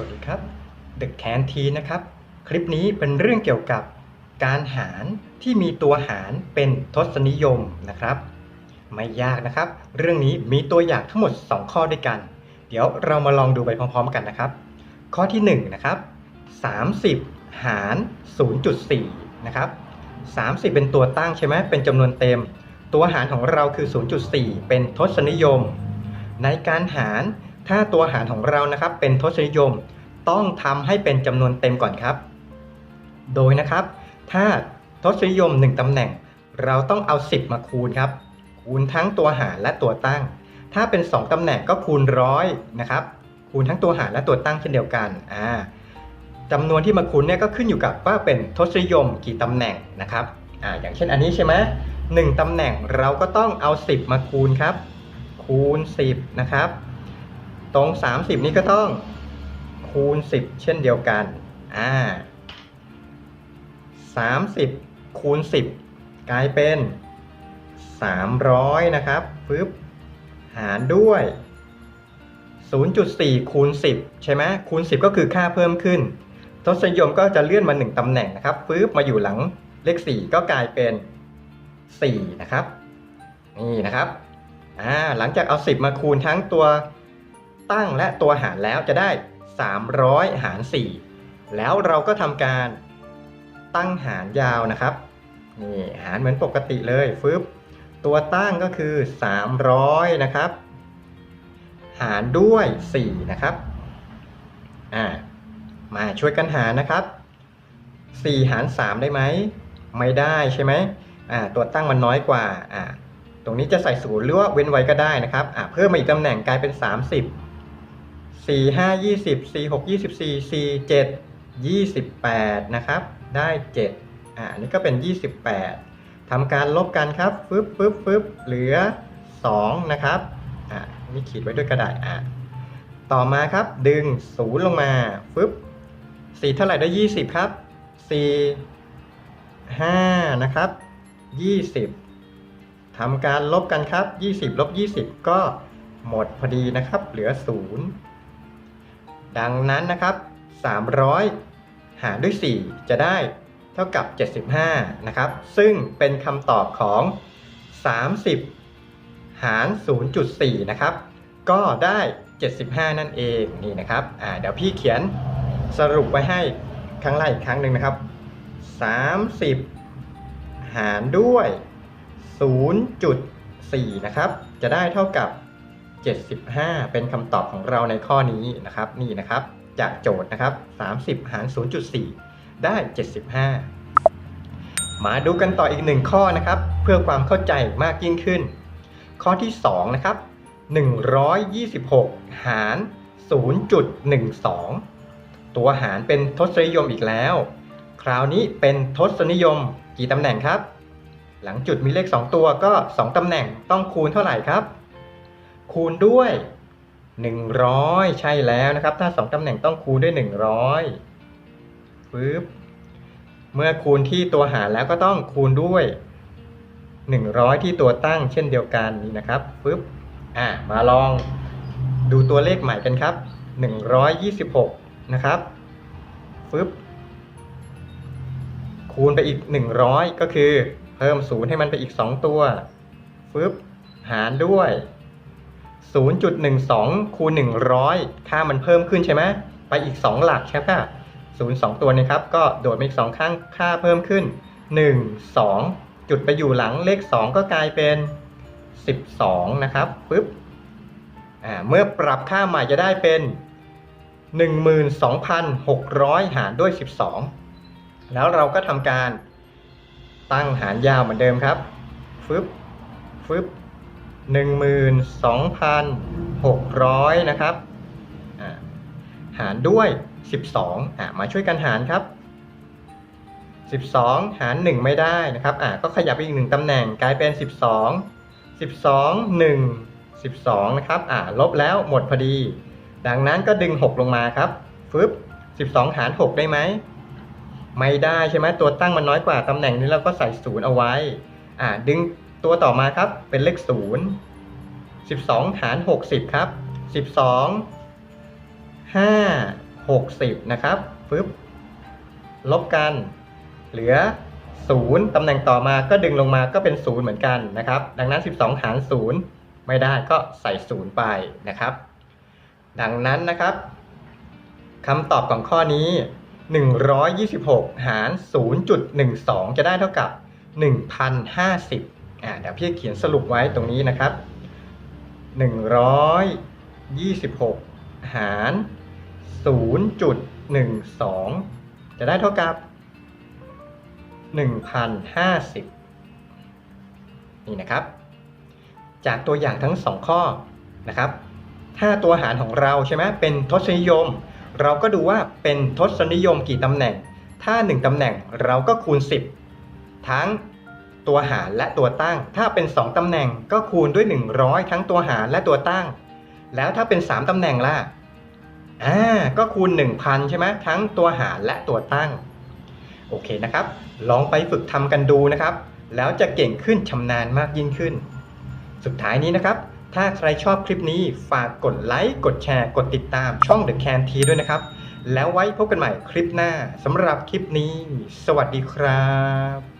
วัสดีครับ The Canteen นะครับ คลิปนี้เป็นเรื่องเกี่ยวกับการหารที่มีตัวหารเป็นทศนิยมนะครับ ไม่ยากนะครับ เรื่องนี้มีตัวอย่างทั้งหมด 2 ข้อด้วยกัน เดี๋ยวเรามาลองดูไปพร้อมๆกันนะครับ ข้อที่ 1 นะครับ 30 หาร 0.4 นะครับ 30 เป็นตัวตั้งใช่ไหมเป็นจำนวนเต็ม ตัวหารของเราคือ 0.4 เป็นทศนิยม ในการหารถ้าตัวหารของเรานะครับเป็นทศนิยม ต้องทำให้เป็นจำนวนเต็มก่อนครับ โดยนะครับ ถ้าทศนิยม 1ตำแหน่ง เราต้องเอา 10 มาคูณครับ คูณทั้งตัวหารและตัวตั้ง ถ้าเป็น 2ตำแหน่งก็คูณร้อยนะครับ คูณทั้งตัวหารและตัวตั้งเช่นเดียวกันอ่าจำนวนที่มาคูณเนี่ยก็ขึ้นอยู่กับว่าเป็นทศนิยมกี่ตำแหน่งนะครับอ่าอย่างเช่นอันนี้ใช่ไหมหนึ่งตำแหน่งเราก็ต้องเอา 10 มาคูณครับ คูณ 10 นะครับ ตรง 30 นี้ก็ต้อง คูณ 10 เช่นเดียวกัน อ่า30 คูณ 10 กลายเป็น 300 นะครับปึ๊บหารด้วย 0.4 คูณ 10 ใช่ไหมคูณ 10 ก็คือค่าเพิ่มขึ้น ทศนิยมก็จะเลื่อนมา 1ตำแหน่งนะครับปึ๊บมาอยู่หลังเลข 4 ก็กลายเป็น 4 นะครับ นี่นะครับอ่าหลังจากเอา 10 มาคูณทั้งตัวตั้งและตัวหารแล้วจะได้ 300 หาร 4 แล้วเราก็ทำการตั้งหารยาวนะครับนี่หารเหมือนปกติเลยฟึบตัวตั้งก็คือ 300 นะครับ หารด้วย 4 นะครับอ่ามาช่วยกันหารนะครับ 4 หาร 3 ได้ไหม ไม่ได้ใช่ไหมอ่าตัวตั้งมันน้อยกว่าอ่าตรงนี้จะใส่ศูนย์หรือว่าเว้นไว้ก็ได้นะครับอ่าเพิ่มมาอีกตำแหน่งกลายเป็น 30 4 5 20 4 6 24 4 7 28นะครับ ได้7อ่าอันนี้ก็เป็น28ทำการลบกันครับฟึบฟึบฟึบเหลือ2นะครับอ่านี่ขีดไว้ด้วยกระดาษอ่าต่อมาครับดึง0ลงมาฟึบ4เท่าไหร่ได้20ครับ4 5นะครับ20ทำการลบกันครับ20ลบ20ก็หมดพอดีนะครับ เหลือ0 ดังนั้นนะครับ 300 หารด้วย 4 จะได้เท่ากับ 75 นะครับ ซึ่งเป็นคำตอบของ 30 หาร 0.4 นะครับ ก็ได้ 75 นั่นเองนี่นะครับอ่าเดี๋ยวพี่เขียนสรุปไว้ให้ข้งล่างอีกครั้งหนึ่งนะครับ 30 หารด้วย 0.4 นะครับ จะได้เท่ากับ 75 เป็นคำตอบของเราในข้อนี้นะครับนี่นะครับ จากโจทย์นะครับ 30 หาร 0.4 ได้ 75 มาดูกันต่ออีกหนึ่งข้อนะครับ เพื่อความเข้าใจมากยิ่งขึ้น ข้อที่ 2 นะครับ 126 หาร 0.12 ตัวหารเป็นทศนิยมอีกแล้ว คราวนี้เป็นทศนิยมกี่ตำแหน่งครับ หลังจุดมีเลข 2 ตัวก็ 2ตำแหน่งต้องคูณเท่าไหร่ครับ คูณด้วย 100 ใช่แล้วนะครับ ถ้า 2ตำแหน่งต้องคูณด้วย 100ปึ๊บเมื่อคูณที่ตัวหารแล้วก็ต้องคูณด้วย 100 ที่ตัวตั้งเช่นเดียวกันนี่นะครับปึ๊บอะมาลองดูตัวเลขใหม่กันครับ 126 นะครับปึ๊บคูณไปอีก 100 ก็คือ เพิ่มศูนย์ให้มันไปอีก 2 ตัวปึ๊บหารด้วย 0.12คูณ100 ค่ามันเพิ่มขึ้นใช่ไหมไปอีก 2 หลักใช่ปะ0 2 ตัวนะครับ ก็โดดมาอีก 2 ข้างค่าเพิ่มขึ้น 1 2 จุดไปอยู่หลังเลข 2 ก็กลายเป็น 12 นะครับปึ๊บอ่าเมื่อปรับค่าใหม่จะได้เป็น 12,600 หารด้วย 12 แล้วเราก็ทำการตั้งหารยาวเหมือนเดิมครับฟึบฟึบ 12,600 นะครับ หารด้วย 12อ่ามาช่วยกันหารครับ 12 หาร 1 ไม่ได้นะครับอ่าก็ขยับไปอีก1ตำแหน่งกลายเป็น 12 12 1 12 นะครับ อ่า ลบแล้วหมดพอดี ดังนั้นก็ดึง 6 ลงมาครับฟึบ12 หาร 6 ได้ไหม ไม่ได้ใช่ไหมตัวตั้งมันน้อยกว่าตำแหน่งนี้เราก็ใส่0เอาไว้ อ่า ดึง ตัวต่อมาครับเป็นเลข 0 12 หาร 60 ครับ 12 5 60 นะครับปึ๊บลบกัน เหลือ 0 ตำแหน่งต่อมาก็ดึงลงมาก็เป็น 0 เหมือนกันนะครับ ดังนั้น 12 หาร 0 ไม่ได้ก็ใส่ 0 ไปนะครับ ดังนั้นนะครับคำตอบของข้อนี้ 126 หาร 0.12 จะได้เท่ากับ 1,050 อ่าเดี๋ยวพี่เขียนสรุปไว้ตรงนี้นะครับ 126 หาร 0.12 จะได้เท่ากับ 1,050 นี่นะครับ จากตัวอย่างทั้งสองข้อนะครับถ้าตัวหารของเราใช่ไหมเป็นทศนิยม เราก็ดูว่าเป็นทศนิยมกี่ตำแหน่ง ถ้า 1ตำแหน่งเราก็คูณ 10 ทั้ง ตัวหารและตัวตั้ง ถ้าเป็น 2 ตำแหน่งก็คูณด้วย 100 ทั้งตัวหารและตัวตั้ง แล้วถ้าเป็น 3 ตำแหน่งล่ะอ่าก็คูณ 1,000 ใช่ไหมทั้งตัวหารและตัวตั้ง โอเคนะครับ ลองไปฝึกทำกันดูนะครับ แล้วจะเก่งขึ้นชำนาญมากยิ่งขึ้น สุดท้ายนี้นะครับ ถ้าใครชอบคลิปนี้ฝากกดไลค์กดแชร์ กดติดตามช่อง The Can T ด้วยนะครับ แล้วไว้พบกันใหม่คลิปหน้าสำหรับคลิปนี้ สวัสดีครับ